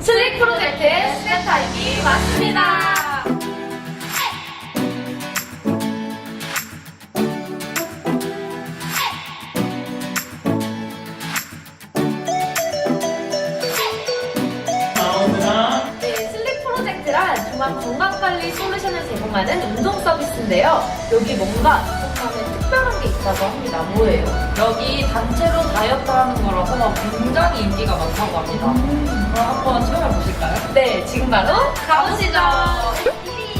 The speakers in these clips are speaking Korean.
슬릭 프로젝트의 시간 타임이 왔습니다. 네, 슬릭 프로젝트란 종합 건강관리 솔루션을 제공하는 운동 서비스인데요. 여기 뭔가 조금만의 특별한 게 있다고 합니다. 뭐예요? 여기 단체로 다이어트 하는 거라서 굉장히 인기가 많다고 합니다. 그럼 한번? 네, 지금 바로 가보시죠.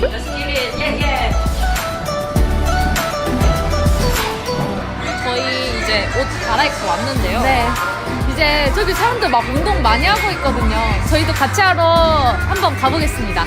몇시 1일, 예, 예. 저희 이제 옷 갈아입고 왔는데요. 네. 이제 저기 사람들 막 운동 많이 하고 있거든요. 저희도 같이 하러 한번 가보겠습니다.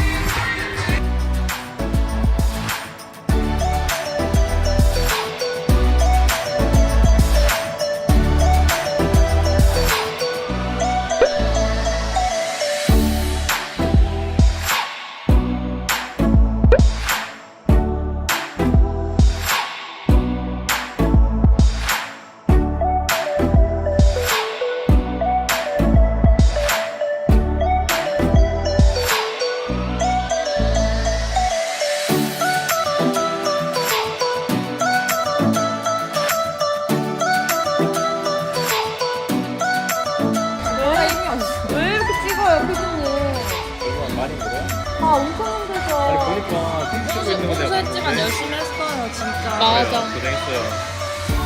아, 엄청 힘들죠. 아니 보니까 춤추고 있는 건데 평소했지만 열심히 했어요, 진짜. 맞아. 고생했어요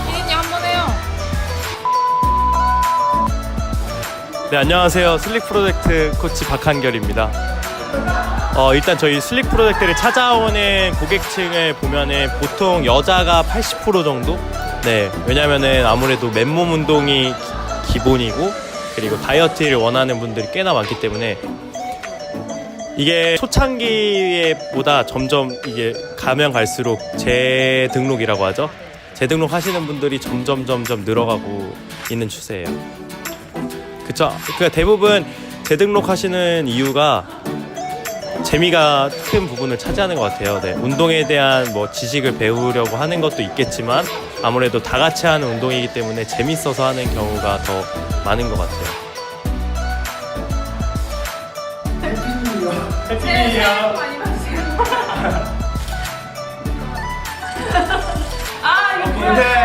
피디님 한 번 해요. 네, 안녕하세요. 슬릭 프로젝트 코치 박한결입니다. 어, 일단 저희 슬릭 프로젝트를 찾아오는 고객층을 보면은 보통 여자가 80% 정도? 네, 왜냐면은 아무래도 맨몸 운동이 기- 기본이고 그리고 다이어트를 원하는 분들이 꽤나 많기 때문에 이게 초창기보다 점점 이게 가면 갈수록 재등록이라고 하죠. 재등록 하시는 분들이 점점 점점 늘어가고 있는 추세예요. 그쵸. 그러니까 대부분 재등록 하시는 이유가 재미가 큰 부분을 차지하는 것 같아요. 네. 운동에 대한 뭐 지식을 배우려고 하는 것도 있겠지만 아무래도 다 같이 하는 운동이기 때문에 재밌어서 하는 경우가 더 많은 것 같아요. 아, 이거 뭐야?